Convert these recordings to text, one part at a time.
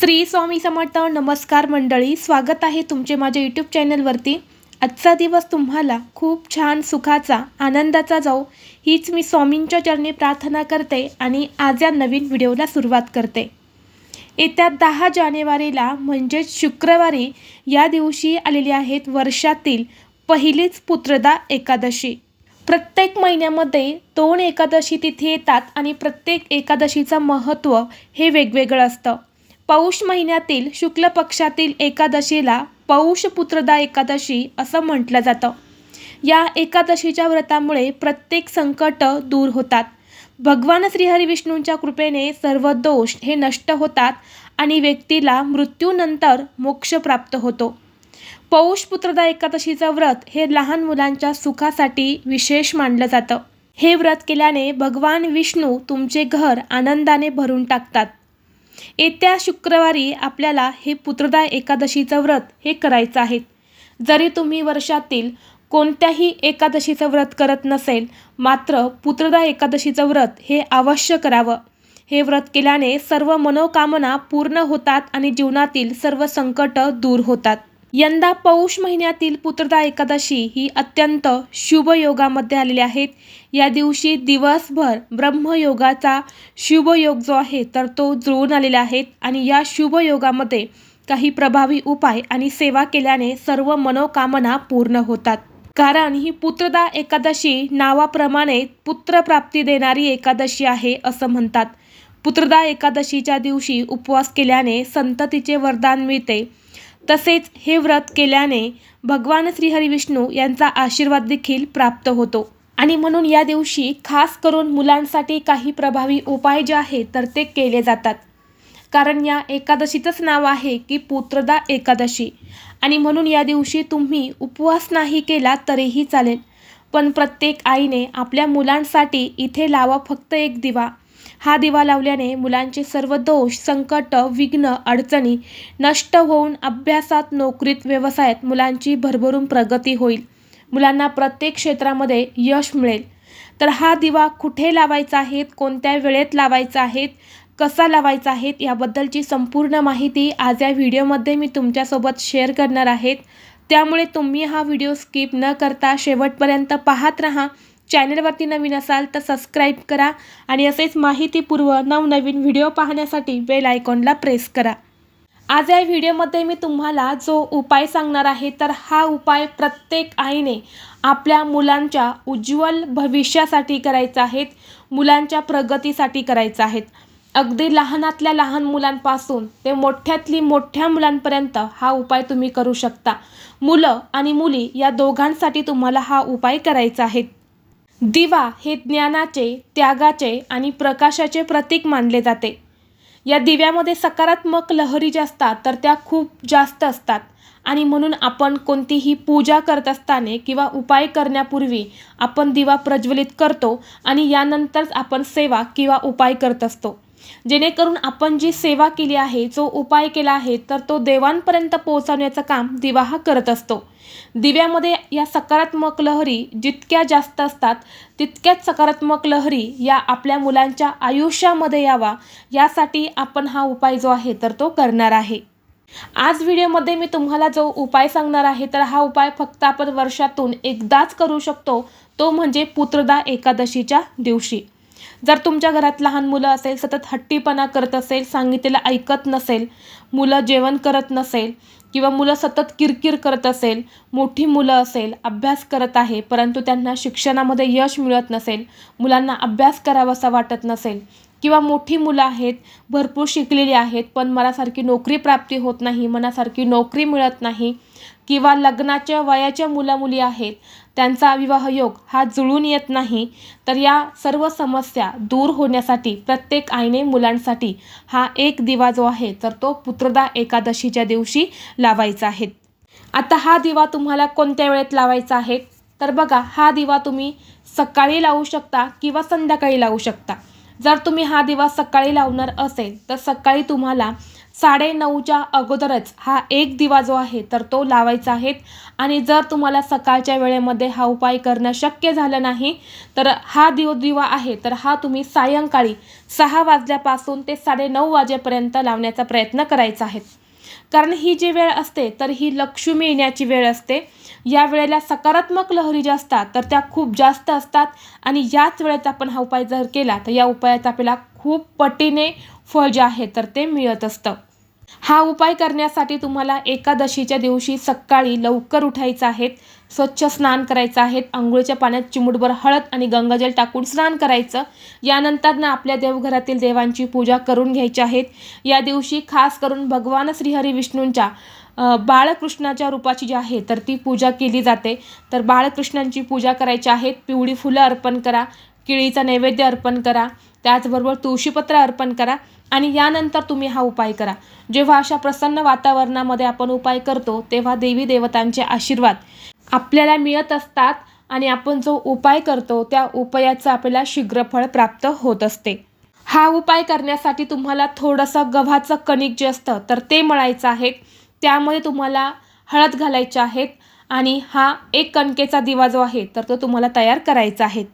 श्री स्वामी समर्थ नमस्कार मंडळी स्वागत आहे तुमचे माझ्या यूट्यूब चॅनलवरती आजचा दिवस तुम्हाला खूप छान सुखाचा आनंदाचा जाऊ हीच मी स्वामींच्या चरणी प्रार्थना करते आणि आज या नवीन व्हिडिओला सुरुवात करते. येत्या दहा जानेवारीला म्हणजेच शुक्रवारी या दिवशी आलेली आहेत वर्षातील पहिलीच पुत्रदा एकादशी. प्रत्येक महिन्यामध्ये दोन एकादशी तिथे येतात आणि प्रत्येक एकादशीचं महत्त्व हे वेगवेगळं असतं. पौष महिन्यातील शुक्ल पक्षातील एकादशीला पौष पुत्रदा एकादशी असं म्हटलं जातं. या एकादशीच्या व्रतामुळे प्रत्येक संकट दूर होतात. भगवान श्रीहरी विष्णूंच्या कृपेने सर्व दोष हे नष्ट होतात आणि व्यक्तीला मृत्यूनंतर मोक्ष प्राप्त होतो. पौष पुत्रदा एकादशीचं व्रत हे लहान मुलांच्या सुखासाठी विशेष मानलं जातं. हे व्रत केल्याने भगवान विष्णू तुमचे घर आनंदाने भरून टाकतात. येत्या शुक्रवारी आपल्याला हे पुत्रदा एकादशीचं व्रत हे करायचं आहे. जरी तुम्ही वर्षातील कोणत्याही एकादशीचं व्रत करत नसेल मात्र पुत्रदा एकादशीचं व्रत हे अवश्य करावं. हे व्रत केल्याने सर्व मनोकामना पूर्ण होतात आणि जीवनातील सर्व संकट दूर होतात. यंदा पौष महिन्यातील पुत्रदा एकादशी ही अत्यंत शुभ योगामध्ये आलेली आहेत या दिवशी दिवसभर ब्रह्मयोगाचा शुभयोग जो आहे तर तो जुळून आलेला आहे आणि या शुभयोगामध्ये काही प्रभावी उपाय आणि सेवा केल्याने सर्व मनोकामना पूर्ण होतात. कारण ही पुत्रदा एकादशी नावाप्रमाणे पुत्रप्राप्ती देणारी एकादशी आहे असं म्हणतात. पुत्रदा एकादशीच्या दिवशी उपवास केल्याने संततीचे वरदान मिळते. तसेच हे व्रत केल्याने भगवान श्रीहरी विष्णू यांचा आशीर्वाद देखील प्राप्त होतो. आणि म्हणून या दिवशी खास करून मुलांसाठी काही प्रभावी उपाय जे आहेत तर ते केले जातात. कारण या एकादशीचंच नाव आहे की पुत्रदा एकादशी. आणि म्हणून या दिवशी तुम्ही उपवास नाही केला तरीही चालेल. पण प्रत्येक आईने आपल्या मुलांसाठी इथे लावा फक्त एक दिवा. हा दिवा लावल्याने मुलांचे सर्व दोष संकट विघ्न अडचणी नष्ट होऊन अभ्यासात नोकरीत व्यवसायात मुलांची भरभरून प्रगती होईल. मुलांना प्रत्येक क्षेत्रामध्ये यश मिळेल. तर हा दिवा कुठे लावायचा आहे कोणत्या वेळेत लावायचा आहे कसा लावायचा आहे याबद्दलची संपूर्ण माहिती आज या व्हिडिओमध्ये मी तुमच्यासोबत शेअर करणार आहेत त्यामुळे तुम्ही हा व्हिडिओ स्किप न करता शेवटपर्यंत पाहत राहा. चॅनलवरती नवीन असाल तर सबस्क्राईब करा आणि असेच माहितीपूर्व नवनवीन व्हिडिओ पाहण्यासाठी बेल आयकॉनला प्रेस करा. आज या व्हिडिओमध्ये मी तुम्हाला जो उपाय सांगणार आहे तर हा उपाय प्रत्येक आईने आपल्या मुलांच्या उज्ज्वल भविष्यासाठी करायचा आहेत मुलांच्या प्रगतीसाठी करायचा आहेत अगदी लहानातल्या लहान मुलांपासून ते मोठ्यातली मोठ्या मुलांपर्यंत हा उपाय तुम्ही करू शकता. मुलं आणि मुली या दोघांसाठी तुम्हाला हा उपाय करायचा आहे. दिवा हे ज्ञानाचे त्यागाचे आणि प्रकाशाचे प्रतीक मानले जाते. या दिव्यामध्ये सकारात्मक लहरी ज्या असतात तर त्या खूप जास्त असतात. आणि म्हणून आपण कोणतीही पूजा करत असताना किंवा उपाय करण्यापूर्वी आपण दिवा प्रज्वलित करतो आणि यानंतरच आपण सेवा किंवा उपाय करत असतो. जेणेकरून आपण जी सेवा केली आहे जो उपाय केला आहे तर तो देवांपर्यंत पोहोचवण्याचं काम दिवा हा करत असतो. दिव्यामध्ये या सकारात्मक लहरी जितक्या जास्त असतात तितक्याच सकारात्मक लहरी या आपल्या मुलांच्या आयुष्यामध्ये यावा यासाठी आपण हा उपाय जो आहे तर तो करणार आहे. आज व्हिडिओमध्ये मी तुम्हाला जो उपाय सांगणार आहे तर हा उपाय फक्त आपण वर्षातून एकदाच करू शकतो. तो म्हणजे पुत्रदा एकादशीच्या दिवशी. जर तुमच्या घरात लहान मुलं असेल सतत हट्टीपणा करत असेल सांगितलेलं ऐकत नसेल मुलं जेवण करत नसेल किंवा मुलं सतत किरकिर करत असेल मोठी मुलं असेल अभ्यास करत आहे परंतु त्यांना शिक्षणामध्ये यश मिळत नसेल मुलांना अभ्यास करावासा वाटत नसेल किंवा मोठी मुलं आहेत भरपूर शिकलेली आहेत पण मनासारखी नोकरी प्राप्ती होत नाही मनासारखी नोकरी मिळत नाही किंवा लग्नाच्या वयाच्या मुलामुली आहेत त्यांचा विवाह योग हा जुळून येत नाही तर या सर्व समस्या दूर होण्यासाठी प्रत्येक आईने मुलांसाठी हा एक दिवा जो आहे तर तो पुत्रदा एकादशीच्या दिवशी लावायचा आहे. आता हा दिवा तुम्हाला कोणत्या वेळेत लावायचा आहे? तर बघा हा दिवा तुम्ही सकाळी लावू शकता किंवा संध्याकाळी लावू शकता. जर तुम्ही हा दिवा सकाळी लावणार असेल तर सकाळी तुम्हाला साडेनऊच्या अगोदरच हा एक दिवा जो आहे तर तो लावायचा आहे. आणि जर तुम्हाला सकाळच्या वेळेमध्ये हा उपाय करणं शक्य झालं नाही तर हा दिव दिवा आहे तर हा तुम्ही सायंकाळी सहा वाजल्यापासून ते साडेनऊ वाजेपर्यंत लावण्याचा प्रयत्न करायचा आहे. कारण ही जी वेळ असते तर ही लक्ष्मी येण्याची वेळ असते. या वेळेला सकारात्मक लहरी ज्या असतात तर त्या खूप जास्त असतात. आणि याच वेळेत आपण हा उपाय जर केला तर या उपायाचा आपल्याला खूप पटीने फळ जे आहे तर ते मिळत असतं. हा उपाय करण्यासाठी तुम्हाला एकादशीच्या दिवशी सकाळी लवकर उठायचं आहे. स्वच्छ स्नान करायचं आहे. आंघोळीच्या पाण्यात चिमुटभर हळद आणि गंगाजल टाकून स्नान करायचं. यानंतर ना आपल्या देवघरातील देवांची पूजा करून घ्यायची आहेत या दिवशी खास करून भगवान श्रीहरी विष्णूंच्या बाळकृष्णाच्या रूपाची जी आहे तर ती पूजा केली जाते. तर बाळकृष्णांची पूजा करायची आहेत पिवळी फुलं अर्पण करा. केळीचा नैवेद्य अर्पण करा. त्याचबरोबर तुळशीपत्र अर्पण करा. आणि यानंतर तुम्ही हा उपाय करा. जेव्हा अशा प्रसन्न वातावरणामध्ये आपण उपाय करतो तेव्हा देवी देवतांचे आशीर्वाद आपल्याला मिळत असतात आणि आपण जो उपाय करतो त्या उपायाचं आपल्याला शीघ्र फळ प्राप्त होत असते. हा उपाय करण्यासाठी तुम्हाला थोडंसं गव्हाचं कणिक जे असतं तर ते मळायचं आहे. त्यामध्ये तुम्हाला हळद घालायचे आहेत आणि हा एक कणकेचा दिवा जो आहे तर तो तुम्हाला तयार करायचा आहे.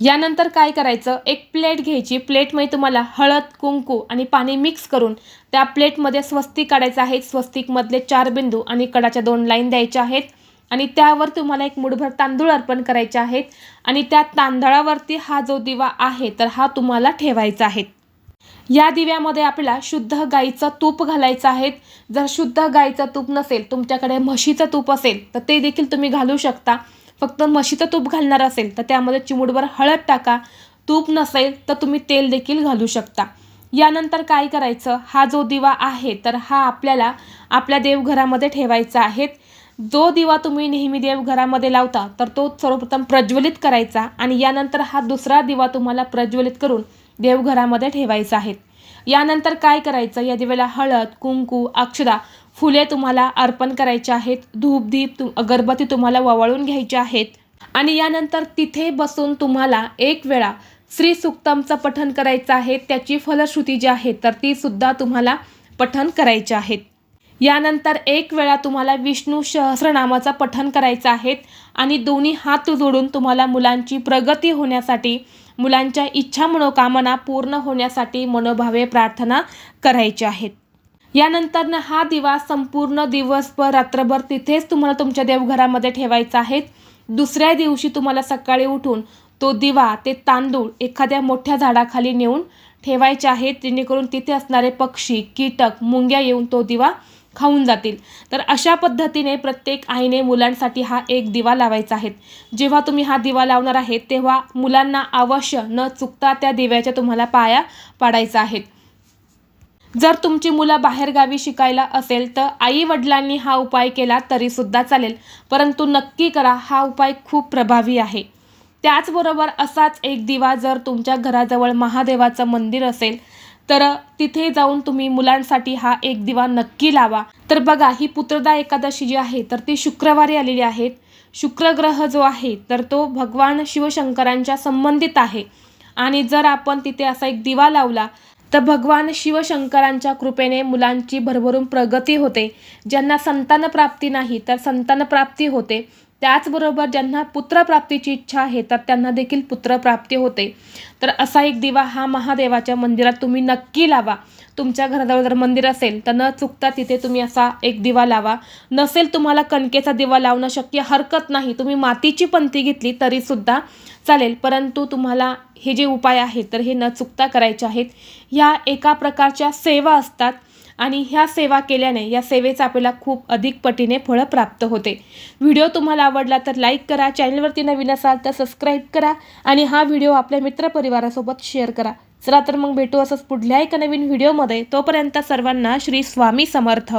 यानंतर काय करायचं? एक प्लेट घ्यायची. प्लेटमध्ये तुम्हाला हळद कुंकू आणि पाणी मिक्स करून त्या प्लेटमध्ये स्वस्तिक काढायचं आहे. स्वस्तिकमधले चार बिंदू आणि कडाच्या दोन लाईन द्यायच्या आहेत. आणि त्यावर तुम्हाला एक मुठभर तांदूळ अर्पण करायचे आहेत. आणि त्या तांदळावरती हा जो दिवा आहे तर हा तुम्हाला ठेवायचा आहे. या दिव्यामध्ये आपल्याला शुद्ध गाईचं तूप घालायचं आहे. जर शुद्ध गाईचं तूप नसेल तुमच्याकडे म्हशीचं तूप असेल तर ते देखील तुम्ही घालू शकता. फक्त म्हशीचं तूप घालणार असेल तर त्यामध्ये चिमुडभर हळद टाका. तूप नसेल तर तुम्ही तेल देखील घालू शकता. यानंतर काय करायचं? हा जो दिवा आहे तर हा आपल्याला आपल्या देवघरामध्ये ठेवायचा आहे. जो दिवा तुम्ही नेहमी देवघरामध्ये लावता तर तो सर्वप्रथम प्रज्वलित करायचा आणि यानंतर हा दुसरा दिवा तुम्हाला प्रज्वलित करून देवघरामध्ये ठेवायचा आहे. यानंतर काय करायचं? या दिव्याला हळद कुंकू अक्षदा फुले तुम्हाला अर्पण करायचे आहेत धूपदीप तुम तु अगरबत्ती तुम्हाला ववाळून घ्यायच्या आहेत. आणि यानंतर तिथे बसून तुम्हाला एक वेळा श्री सुक्तमचं पठण करायचं आहे त्याची फलश्रुती जी आहे तर ती सुद्धा तुम्हाला पठण करायची आहेत. यानंतर एक वेळा तुम्हाला विष्णू सहस्रनामाचं पठण करायचं आहे आणि दोन्ही हात जोडून तुम्हाला मुलांची प्रगती होण्यासाठी मुलांच्या इच्छा मनोकामना पूर्ण होण्यासाठी मनोभावे प्रार्थना करायची आहेत. यानंतरनं हा दिवा संपूर्ण दिवसभर रात्रभर तिथेच तुम्हाला तुमच्या देवघरामध्ये ठेवायचा आहे. दुसऱ्या दिवशी तुम्हाला सकाळी उठून तो दिवा ते तांदूळ एखाद्या मोठ्या झाडाखाली नेऊन ठेवायचे आहेत जेणेकरून तिथे असणारे पक्षी कीटक मुंग्या येऊन तो दिवा खाऊन जातील. तर अशा पद्धतीने प्रत्येक आईने मुलांसाठी हा एक दिवा लावायचा आहे. जेव्हा तुम्ही हा दिवा लावणार आहे तेव्हा मुलांना अवश्य न चुकता त्या दिव्याच्या तुम्हाला पाया पाडायचा आहेत जर तुमची मुलं बाहेरगावी शिकायला असेल तर आई वडिलांनी हा उपाय केला तरीसुद्धा चालेल. परंतु नक्की करा हा उपाय खूप प्रभावी आहे. त्याचबरोबर असाच एक दिवा जर तुमच्या घराजवळ महादेवाचं मंदिर असेल तर तिथे जाऊन तुम्ही मुलांसाठी हा एक दिवा नक्की लावा. तर बघा ही पुत्रदा एकादशी जी आहे तर ती शुक्रवारी आलेली आहे. शुक्रग्रह जो आहे तर तो भगवान शिवशंकरांच्या संबंधित आहे. आणि जर आपण तिथे असा एक दिवा लावला तर भगवान शिवशंकरांच्या कृपेने मुलांची भरभरून प्रगती होते. ज्यांना संतान प्राप्ती नाही तर संतान प्राप्ती होते. त्याचबरोबर ज्यांना पुत्रप्राप्तीची इच्छा आहे तर त्यांना देखील पुत्रप्राप्ती होते. तर असा एक दिवा हा महादेवाच्या मंदिरात तुम्ही नक्की लावा. तुमच्या घराजवळ जर मंदिर असेल तर न चुकता तिथे तुम्ही असा एक दिवा लावा. नसेल तुम्हाला कणकेचा दिवा लावणं शक्य हरकत नाही. तुम्ही मातीची पंथी घेतली तरीसुद्धा चालेल परंतु तुम्हाला हे जे उपाय आहेत तर हे न चुकता करायचे आहेत. ह्या एका प्रकारच्या सेवा असतात. आणि ह्या सेवा केल्याने या सेवेचं आपल्याला खूप अधिक पटीने फळं प्राप्त होते. व्हिडिओ तुम्हाला आवडला तर लाईक करा चॅनलवरती नवीन असाल तर सबस्क्राईब करा आणि हा व्हिडिओ आपल्या मित्रपरिवारासोबत शेअर करा. चला तर मग भेटू असंच पुढल्या एका नवीन व्हिडिओमध्ये. तोपर्यंत सर्वांना श्री स्वामी समर्थ.